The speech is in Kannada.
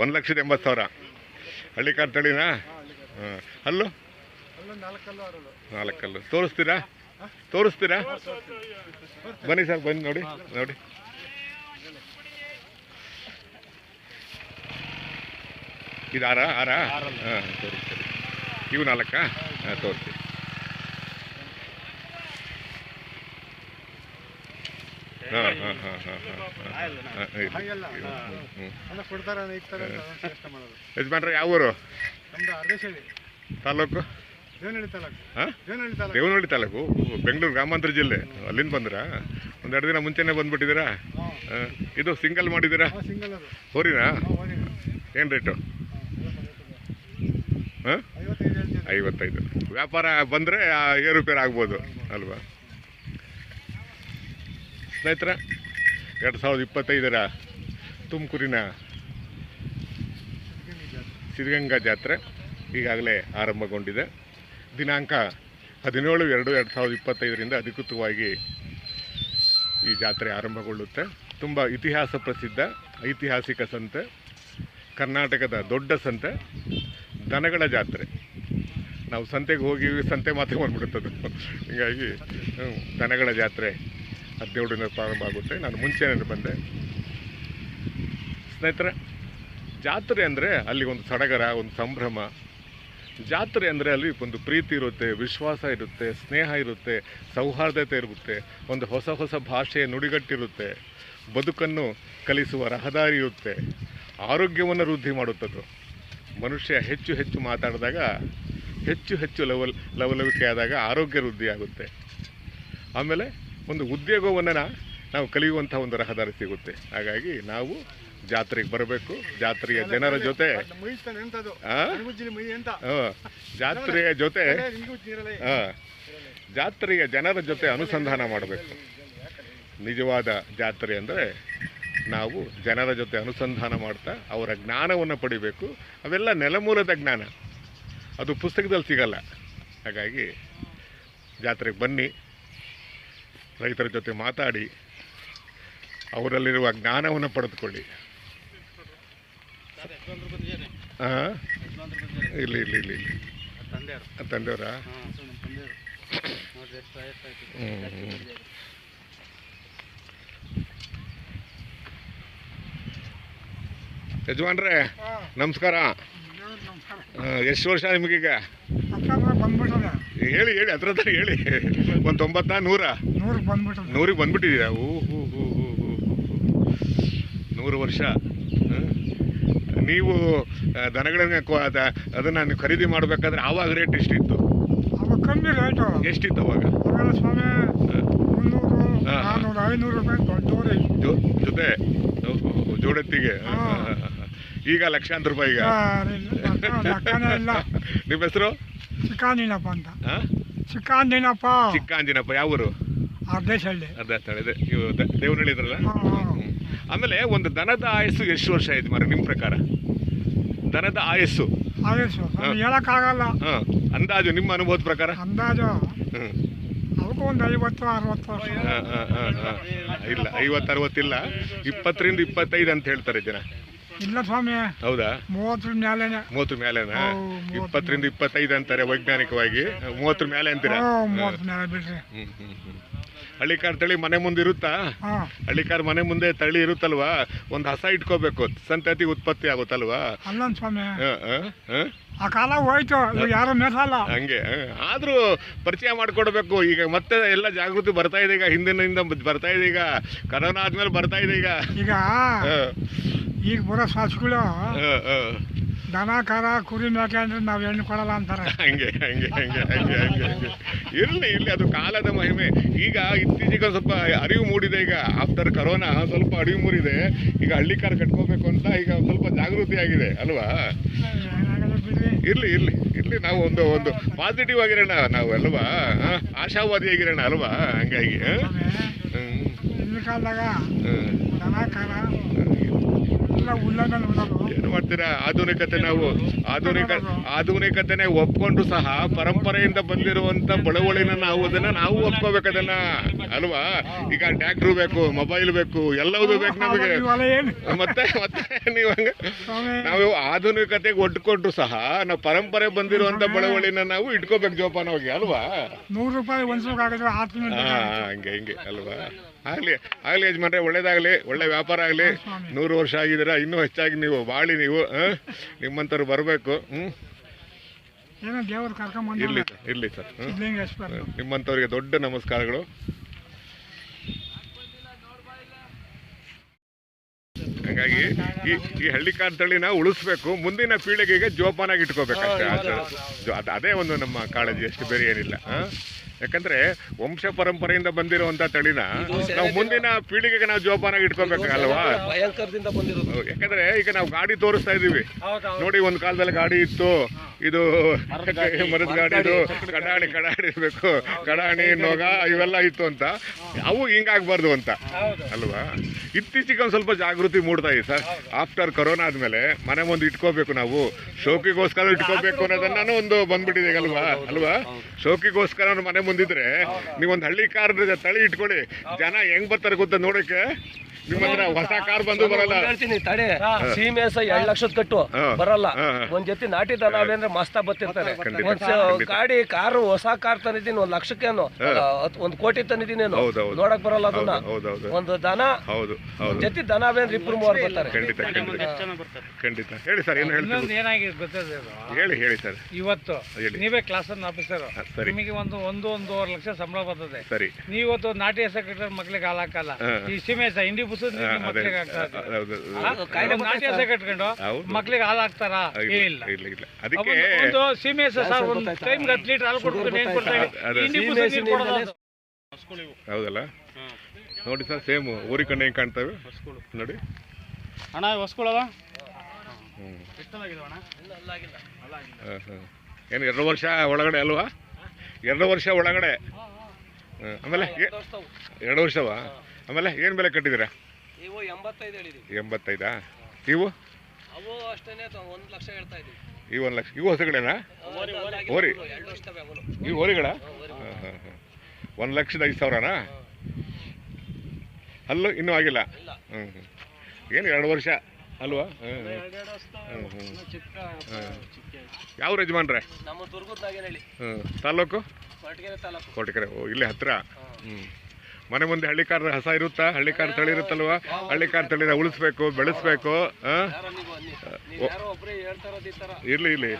ಒಂದು ಲಕ್ಷದ ಎಂಬತ್ತು ಸಾವಿರ. ಹಳ್ಳಿಕಾರ್ ತಳಿನಾ ಹಾಂ ಅಲ್ಲೂ? ನಾಲ್ಕಲ್ಲು. ತೋರಿಸ್ತೀರಾ? ತೋರಿಸ್ತೀರಾ? ಬನ್ನಿ ಸರ್ ಬನ್ನಿ ನೋಡಿ ನೋಡಿ. ಇದು ಆರಾ? ಆರ ಹಾಂ ಸರಿ. ಇವು ನಾಲ್ಕಾ? ಹಾಂ ತೋರಿಸಿ. ಹಾಂ ಹಾಂ ಹಾಂ ಹಾಂ ಹಾಂ ಯಜಮಾನ್ರೆ ಯಾವ ಊರು? ತಾಲೂಕು? ದೇವನಹಳ್ಳಿ ತಾಲೂಕು. ಬೆಂಗಳೂರು ಗ್ರಾಮಾಂತರ ಜಿಲ್ಲೆ. ಅಲ್ಲಿಂದ ಬಂದ್ರಾ? ಒಂದೆರಡು ದಿನ ಮುಂಚೆನೇ ಬಂದ್ಬಿಟ್ಟಿದ್ದೀರಾ ಇದು ಸಿಂಗಲ್ ಮಾಡಿದ್ದೀರಾ ಹಾಂ ಸಿಂಗಲ್ ಅದು. ಹೋರಿನಾ? ಏನ್ ರೇಟು? ಹಾಂ ಐವತ್ತೈದು ವ್ಯಾಪಾರ ಬಂದರೆ ಏರುಪೇರು ಆಗ್ಬೋದು. ಅಲ್ವಾ? ಸ್ನೇಹಿತರೆ, ಎರಡು ಸಾವಿರದ ಇಪ್ಪತ್ತೈದರ ತುಮಕೂರಿನ ಸಿದ್ಧಗಂಗಾ ಜಾತ್ರೆ ಈಗಾಗಲೇ ಆರಂಭಗೊಂಡಿದೆ. ದಿನಾಂಕ ಹದಿನೇಳು ಎರಡು ಎರಡು ಸಾವಿರದ ಇಪ್ಪತ್ತೈದರಿಂದ ಅಧಿಕೃತವಾಗಿ ಈ ಜಾತ್ರೆ ಆರಂಭಗೊಳ್ಳುತ್ತೆ. ತುಂಬ ಇತಿಹಾಸ ಪ್ರಸಿದ್ಧ, ಐತಿಹಾಸಿಕ ಸಂತೆ, ಕರ್ನಾಟಕದ ದೊಡ್ಡ ಸಂತೆ, ದನಗಳ ಜಾತ್ರೆ. ನಾವು ಸಂತೆಗೆ ಹೋಗಿ ಸಂತೆ ಮಾತ್ರ ಬಂದ್ಬಿಡುತ್ತದು. ಹೀಗಾಗಿ ದನಗಳ ಜಾತ್ರೆ ಹದಿನೇಳರಿಂದ ಪ್ರಾರಂಭ ಆಗುತ್ತೆ. ನಾನು ಮುಂಚೆನೇ ಬಂದೆ. ಸ್ನೇಹಿತರೆ, ಜಾತ್ರೆ ಅಂದರೆ ಅಲ್ಲಿ ಒಂದು ಸಡಗರ, ಒಂದು ಸಂಭ್ರಮ. ಜಾತ್ರೆ ಅಂದರೆ ಅಲ್ಲಿ ಒಂದು ಪ್ರೀತಿ ಇರುತ್ತೆ, ವಿಶ್ವಾಸ ಇರುತ್ತೆ, ಸ್ನೇಹ ಇರುತ್ತೆ, ಸೌಹಾರ್ದತೆ ಇರುತ್ತೆ, ಒಂದು ಹೊಸ ಹೊಸ ಭಾಷೆಯ ನುಡಿಗಟ್ಟಿರುತ್ತೆ, ಬದುಕನ್ನು ಕಲಿಸುವ ರಹದಾರಿ ಇರುತ್ತೆ, ಆರೋಗ್ಯವನ್ನು ವೃದ್ಧಿ ಮಾಡುತ್ತದ್ದು. ಮನುಷ್ಯ ಹೆಚ್ಚು ಹೆಚ್ಚು ಮಾತಾಡಿದಾಗ, ಹೆಚ್ಚು ಹೆಚ್ಚು ಲವಲ್ ಲವಲವಿಕೆ ಆದಾಗ ಆರೋಗ್ಯ ವೃದ್ಧಿಯಾಗುತ್ತೆ ಆಮೇಲೆ ಒಂದು ಉದ್ಯೋಗವನ್ನು ನಾವು ಕಲಿಯುವಂಥ ಒಂದು ರಹದಾರಿ ಸಿಗುತ್ತೆ. ಹಾಗಾಗಿ ನಾವು ಜಾತ್ರೆಗೆ ಬರಬೇಕು. ಜಾತ್ರೆಯ ಜನರ ಜೊತೆ ಜಾತ್ರೆಯ ಜೊತೆ ಜಾತ್ರೆಯ ಜನರ ಜೊತೆ ಅನುಸಂಧಾನ ಮಾಡಬೇಕು. ನಿಜವಾದ ಜಾತ್ರೆ ಅಂದರೆ ನಾವು ಜನರ ಜೊತೆ ಅನುಸಂಧಾನ ಮಾಡ್ತಾ ಅವರ ಜ್ಞಾನವನ್ನು ಪಡಿಬೇಕು. ಅವೆಲ್ಲ ನೆಲಮೂಲದ ಜ್ಞಾನ. ಅದು ಪುಸ್ತಕದಲ್ಲಿ ಸಿಗಲ್ಲ. ಹಾಗಾಗಿ ಜಾತ್ರೆಗೆ ಬನ್ನಿ. ರೈತರ ಜೊತೆ ಮಾತಾಡಿ ಅವರಲ್ಲಿರುವ ಜ್ಞಾನವನ್ನು ಪಡೆದುಕೊಳ್ಳಿ. ಹಾಂ ಇಲ್ಲಿ ಇಲ್ಲಿ ಇಲ್ಲಿ ಇಲ್ಲಿ. ತಂದೆಯವರು. ಯಜಮಾನ್ರೆ ನಮಸ್ಕಾರ. ಎಷ್ಟು ವರ್ಷ ನಿಮಗೀಗ? ಹೇಳಿ ಹೇಳಿ ಹತ್ರ ಹತ್ರ ಹೇಳಿ. ಒಂದು ತೊಂಬತ್ತ ನೂರ? ನೂರು ಬಂದ್ಬಿಟ್ಟು ನೂರಿಗೆ ಬಂದ್ಬಿಟ್ಟಿದ್ದೀರಾ ಓ ಹೋ ಹೋ ಹೋ ಹೋ ನೂರು ವರ್ಷ. ನೀವು ದನಗಳನ್ನು ಅದನ್ನ ನೀವು ಖರೀದಿ ಮಾಡಬೇಕಾದ್ರೆ ಆವಾಗ ರೇಟ್ ಎಷ್ಟಿತ್ತು? ಅವಾಗ ಕಮ್ಮಿ ರೇಟು ಎಷ್ಟಿತ್ತು ಅವಾಗ? ಸ್ವಾಮಿ ಹ? ಮುನ್ನೂರು ಹಾ. ನಾನ್ನೂರು ಐನೂರು ರೂಪಾಯಿ ದೊಡ್ಡವ್ರಿ ಜೊತೆ ಜೋಡೆತ್ತಿಗೆ. ಈಗ ಲಕ್ಷಾಂತರ ರೂಪಾಯಿ ಈಗ? ನಿಮ್ಮ ಹೆಸರು? ಚಿಕ್ಕಾಂದಿನಪ್ಪ ಅಂತ. ಚಿಕ್ಕಾಂದಿನಪ್ಪ. ಚಿಕ್ಕಾಂದಿನಪ್ಪ ಯಾವ ಊರು ಅರ್ಧೇಶಳ್ಳಿ ಅರ್ಧ ಸ್ಥಳ ಇದೆ ಇವು ದೇವನಹಳ್ಳಿ ಇದ್ರಲ್ಲ. ಆಮೇಲೆ ಒಂದು ದನದ ಆಯಸ್ಸು ಎಷ್ಟು ವರ್ಷ ಆಯ್ತು ಮರ ನಿಮ್ಮ ಪ್ರಕಾರ? ದನದ ಆಯಸ್ಸು? ಆಯಸ್ಸು. ಹೇಳಕ್ಕಾಗಲ್ಲ. ಅಂದಾಜು ನಿಮ್ಮ ಅನುಭವದ ಪ್ರಕಾರ? ಅಂದಾಜು. ಅವಕ್ಕೂ ಒಂದು ಐವತ್ತು ಅರವತ್ತು. ಇಲ್ಲ ಐವತ್ತು ಅರವತ್ತಿಲ್ಲ ಇಪ್ಪತ್ತರಿಂದ ಇಪ್ಪತ್ತೈದು ಅಂತ ಹೇಳ್ತಾರೆ ಜನ. ಇಲ್ಲ ಸ್ವಾಮಿ. ಹೌದಾ? ಮೂವತ್ತರ ಮೇಲೆನೆ ಮೂವತ್ತರ ಮೇಲೆನಾ ಇಪ್ಪತ್ತರಿಂದ ಇಪ್ಪತ್ತೈದು ಅಂತಾರೆ ವೈಜ್ಞಾನಿಕವಾಗಿ. ಮೂವತ್ತರ ಮೇಲೆ ಅಂತೀರಾ. ಮೂವತ್ತರ ಮೇಲೆ ಬಿಡ್ರಿ. ಹ್ಮ್ ಹ್ಮ್ ಹ್ಮ್. ಹಳ್ಳಿಕಾರ್ ತಳಿ ಮನೆ ಮುಂದೆ ಇರುತ್ತಾ? ಹಳ್ಳಿ ಹಳ್ಳಿಕಾರ್ ಮನೆ ಮುಂದೆ ತಳಿ ಇರುತ್ತಲ್ವಾ? ಒಂದು ಹಸ ಇಟ್ಕೋಬೇಕು. ಸಂತತಿ ಉತ್ಪತ್ತಿ ಆಗುತ್ತಲ್ವಾ? ಅಲ್ಲನ್ ಸ್ವಾಮಿ? ಆ ಕಾಲ ಹೋಯ್ತು. ಯಾರು ಮೇಸಲ್ಲ ಹಂಗೆ ಆದರೂ ಪರಿಚಯ ಮಾಡಿಕೊಡ್ಬೇಕು. ಈಗ ಮತ್ತೆ ಎಲ್ಲ ಜಾಗೃತಿ ಬರ್ತಾ ಇದೆ ಈಗ. ಹಿಂದಿನಿಂದ ಬರ್ತಾ ಇದೆ ಈಗ. ಕರೋನಾ ಆದ್ಮೇಲೆ ಬರ್ತಾ ಇದೆ ಈಗ. ಈಗ ಈಗ ಬರೋ ಸಾಸುಗಳು. ದನ ಕರ ಕುರಿ ಮೇಕೆ ಅಂದ್ರೆ ನಾವು ಹೆಣ್ಣು ಕೊಡಲ್ಲ ಅಂತಾರೆ. ಹಂಗೆ ಹಂಗೆ ಹಂಗೆ ಹಂಗೆ ಹಂಗೆ ಹಂಗೆ. ಇರಲಿ ಇಲ್ಲಿ ಅದು ಕಾಲದ ಮಹಿಮೆ. ಈಗ ಇತ್ತೀಚೆಗೆ ಸ್ವಲ್ಪ ಅರಿವು ಮೂಡಿದೆ ಈಗ. ಆಫ್ಟರ್ ಕರೋನಾ ಸ್ವಲ್ಪ ಅರಿವು ಮೂಡಿದೆ. ಈಗ ಹಳ್ಳಿ ಕಾರ್ ಕಟ್ಕೋಬೇಕು ಅಂತ ಈಗ ಸ್ವಲ್ಪ ಜಾಗೃತಿ ಆಗಿದೆ ಅಲ್ವಾ? ಇರಲಿ ಇರಲಿ ಇರಲಿ. ಇರ್ಲಿ ಇರ್ಲಿ ನಾವು ಒಂದು ಒಂದು ಪಾಸಿಟಿವ್ ಆಗಿರೋಣ ನಾವು ಅಲ್ವಾ? ಆಶಾವಾದಿ ಆಗಿರೋಣ ಅಲ್ವಾ? ಹಂಗಾಗಿ ಕಾಲದಾಗ ಏನು ಮಾಡ್ತೀರಾ? ಆಧುನಿಕತೆ ನಾವು ಆಧುನಿಕ ಆಧುನಿಕತೆನೆ ಒಪ್ಕೊಂಡು ಸಹ ಪರಂಪರೆಯಿಂದ ಬಂದಿರುವಂತ ಬಳುವಳಿನ ನಾವು ಅದನ್ನ ನಾವು ಒಪ್ಕೋಬೇಕು ಅದನ್ನ ಅಲ್ವಾ? ಈಗ ಟ್ಯಾಕ್ಟ್ರು ಬೇಕು ಮೊಬೈಲ್ ಬೇಕು ಎಲ್ಲವೂ ಬೇಕು ನಮಗೆ. ಮತ್ತೆ ಮತ್ತೆ ನೀವು ಹಂಗೆ ನಾವು ಆಧುನಿಕತೆಗೆ ಒಡ್ಕೊಂಡ್ರು ಸಹ ನಾವು ಪರಂಪರೆ ಬಂದಿರುವಂತ ಬಳವಳಿನ ನಾವು ಇಟ್ಕೋಬೇಕು ಜೋಪಾನವಾಗಿ ಅಲ್ವಾ? ನೂರು ರೂಪಾಯಿ ಆಗಿದ್ರೆ ಹಂಗೆ ಹಿಂಗೆ ಅಲ್ವಾ? ಆಗ್ಲಿ ಆಗ್ಲಿ ಯಜಮಾನ್ರೆ ಒಳ್ಳೇದಾಗ್ಲಿ ಒಳ್ಳೆ ವ್ಯಾಪಾರ ಆಗ್ಲಿ. ನೂರು ವರ್ಷ ಆಗಿದ್ದೀರಾ ಇನ್ನೂ ಹೆಚ್ಚಾಗಿ ನೀವು ಬಾಳಿ ನೀವು ನಿಮ್ಮಂತವರು ನಿಮ್ಮಂಥವ್ರು ಬರಬೇಕು ಹ್ಞೂ ಇರಲಿ ಸರ್ ಇರ್ಲಿ ಸರ್ ನಿಮ್ಮಂಥವ್ರಿಗೆ ದೊಡ್ಡ ನಮಸ್ಕಾರಗಳು. ಹಾಗಾಗಿ ಈ ಈ ಹಳ್ಳಿಕಾರ್ ತಳಿನ ಉಳಿಸ್ಬೇಕು ಮುಂದಿನ ಪೀಳಿಗೆಗೆ ಜೋಪಾನಾಗಿ ಇಟ್ಕೋಬೇಕಷ್ಟೇ. ಅದು ಅದೇ ಒಂದು ನಮ್ಮ ಕಾಳಜಿ ಅಷ್ಟು ಬೇರೆ ಏನಿಲ್ಲ ಯಾಕಂದ್ರೆ ವಂಶ ಪರಂಪರೆಯಿಂದ ಬಂದಿರುವಂತ ತಳಿನ ನಾವು ಮುಂದಿನ ಪೀಳಿಗೆಗೆ ನಾವು ಜೋಪಾನಾಗಿ ಇಟ್ಕೋಬೇಕಲ್ವಾ ಯಾಕಂದ್ರೆ ಈಗ ನಾವು ಗಾಡಿ ತೋರಿಸ್ತಾ ಇದೀವಿ ನೋಡಿ ಒಂದ್ ಕಾಲದಲ್ಲಿ ಗಾಡಿ ಇತ್ತು ಇದು ಮರದ ಗಾಡಿ ಇದು ಕಡಾಣಿ ಕಡಾಣಿ ಇರ್ಬೇಕು. ಕಡಾಣಿ ನೋಗ ಇವೆಲ್ಲ ಇತ್ತು ಅಂತ. ಅವು ಹಿಂಗಾಗ್ಬಾರ್ದು ಅಂತ. ಅಲ್ವಾ? ಇತ್ತೀಚೆಗೆ ಒಂದು ಸ್ವಲ್ಪ ಜಾಗೃತಿ ಮೂಡ್ತಾ ಇದೆ ಸರ್. ಆಫ್ಟರ್ ಕೊರೋನಾ ಆದ್ಮೇಲೆ ಮನೆ ಮುಂದೆ ಇಟ್ಕೋಬೇಕು ನಾವು. ಶೋಕಿಗೋಸ್ಕರ ಇಟ್ಕೋಬೇಕು ಅನ್ನೋದನ್ನ ಒಂದು ಬಂದ್ಬಿಟ್ಟಿದೆ ಅಲ್ವಾ? ಅಲ್ವಾ? ಶೋಕಿಗೋಸ್ಕರ ಮನೆ ಮುಂದಿದ್ರೆ ನೀವೊಂದು ಹಳ್ಳಿ ಕಾರ್ ತಳಿ ಇಟ್ಕೊಳ್ಳಿ. ಜನ ಹೆಂಗ್ ಬರ್ತಾರೆ ಗೊತ್ತ ನೋಡಕ್ಕೆ? ನಿಮ್ಮ ಹತ್ರ ಹೊಸ ಕಾರ್ ಬಂದು ಬರಲ್ಲ. ಹೇಳ್ತೀನಿ ತಡೆ ಸೀಮೆಸ ಎರಡ್ ಲಕ್ಷದ ಕಟ್ಟು ಬರಲ್ಲ. ಒಂದ್ ಜೊತೆ ನಾಟಿ ದನ ಅಂದ್ರೆ ಮಸ್ತ ಬತ್ತಿರ್ತಾರೆ ಒಂದ್ ಗಾಡಿ ಕಾರು ಹೊಸ ಕಾರ್ ತಂದಿದ್ದೀನಿ ಒಂದ್ ಲಕ್ಷಕ್ಕೇನು ಒಂದ್ ಕೋಟಿ ತಂದಿದ್ದೀನಿ. ನೋಡಕ್ ಬರಲ್ಲ ಅದನ್ನ. ಒಂದು ದನ ಹೌದು ಹೌದು. ಜೊತೆ ದನ ಬೇಂದ್ರೆ ಇಬ್ರು ಮೂವರು ಬರ್ತಾರೆ. ಖಂಡಿತ ಖಂಡಿತ. ಹೇಳಿ ಸರ್ ಏನು ಹೇಳ್ತೀವಿ ಏನಾಗಿದೆ ಗೊತ್ತದೆ ಹೇಳಿ ಹೇಳಿ ಸರ್. ಇವತ್ತು ನೀವೇ ಕ್ಲಾಸ್ ಆಫೀಸರ್. ನಿಮಗೆ ಒಂದು ಒಂದು ಒಂದೂವರೆ ಲಕ್ಷ ಸಂಬಳ ಬರ್ತದೆ. ಸರಿ. ನೀವು ಇವತ್ತು ನಾಟಿ ಹೆಸರು ಕಟ್ಟಿದ್ರೆ ಮಕ್ಳಿಗೆ ಹಾಲಾಕಲ್ಲ ಹಾಕಲ್ಲ. ಈ ಸೀಮೆ ಸ ಮಕ್ಳಿಗೆ ಕಟ್ಕೊಂಡು ಹಾಲು ಹಾಕ್ತಾರಾ? ಇಲ್ಲ ಇಲ್ಲ ಇಲ್ಲ ಇಲ್ಲ. ಅದಕ್ಕೆ ಒಂದು- ಸರ್ ಒಂದು ಟೈಮ್ಗೆ ಹತ್ತು ಲೀಟರ್ ಹಾಲು ಕೊಡ್ತೀನಿ ಏನ್ ಕೊಡ್ತಾ. ಹೌದಲ್ಲ? ನೋಡಿ ಸರ್ ಸೇಮ್ ಊರಿ ಕಣ್ಣು ಹೆಂಗೆ ಕಾಣ್ತವೆ? ನೋಡಿ. ಅಣ್ಣ ಹೊಸ್ಕೊಳ್ಳೋದ ಹ್ಞೂ ಎಷ್ಟೊಂದಾಗಿದಾವಣ್ಣ ಹಾಂ ಹಾಂ. ಏನು ಎರಡು ವರ್ಷ ಒಳಗಡೆ ಅಲ್ವಾ? ಎರಡು ವರ್ಷ ಒಳಗಡೆ. ಆಮೇಲೆ ಎರಡು ವರ್ಷವಾ? ಆಮೇಲೆ ಏನು ಬೆಲೆ ಕಟ್ಟಿದ್ದೀರಾ? ಇವು ಎಂಬತ್ತೈದು ಹೇಳಿದೀವಿ ಎಂಬತ್ತೈದಾ? ಇವು ಅವು ಅಷ್ಟೇನೆ ಒಂದ್ ಲಕ್ಷ ಹೇಳ್ತಾ ಇವು ಒಂದು ಲಕ್ಷ ಇವು ಹೊಸಗಳೇನಾ? ಓರಿ ಎರಡು ವರ್ಷದವೆ ಅವನು ಇವು ಓರಿಗಳ ಹಾಂ ಹಾಂ ಹಾಂ ಒಂದು ಲಕ್ಷದ ಐದು ಸಾವಿರನಾ? ಅಲ್ಲೂ ಇನ್ನೂ ಆಗಿಲ್ಲ? ಹ್ಞೂ ಹ್ಞೂ ಏನು ಎರಡು ವರ್ಷ? ಅಲ್ವಾ? ಹ್ಞೂ ಹ್ಞೂ ಹ್ಞೂ ಯಾವ ಯಜಮಾನ್ರೆ? ನಮ್ಮ ದುರ್ಗದಾಗೇನು ಹೇಳಿ ಹ್ಞೂ ತಾಲೂಕು ಕೊರಟಗೆರೆ ತಾಲೂಕು ಕೋಟಿಕೆರೆ ಓ ಇಲ್ಲೇ ಹತ್ರ? ಹ್ಞೂ ಮನೆ ಮುಂದೆ ಹಳ್ಳಿಕಾರ ಹಸ ಇರುತ್ತಾ? ಹಳ್ಳಿಕಾರ ತಳಿ ಇರುತ್ತಲ್ವಾ? ಹಳ್ಳಿಕಾರ ತಳಿನ ಉಳಿಸ್ಬೇಕು ಬೆಳೆಸ್ಬೇಕು ಇರ್ಲಿ ಇರಲಿ.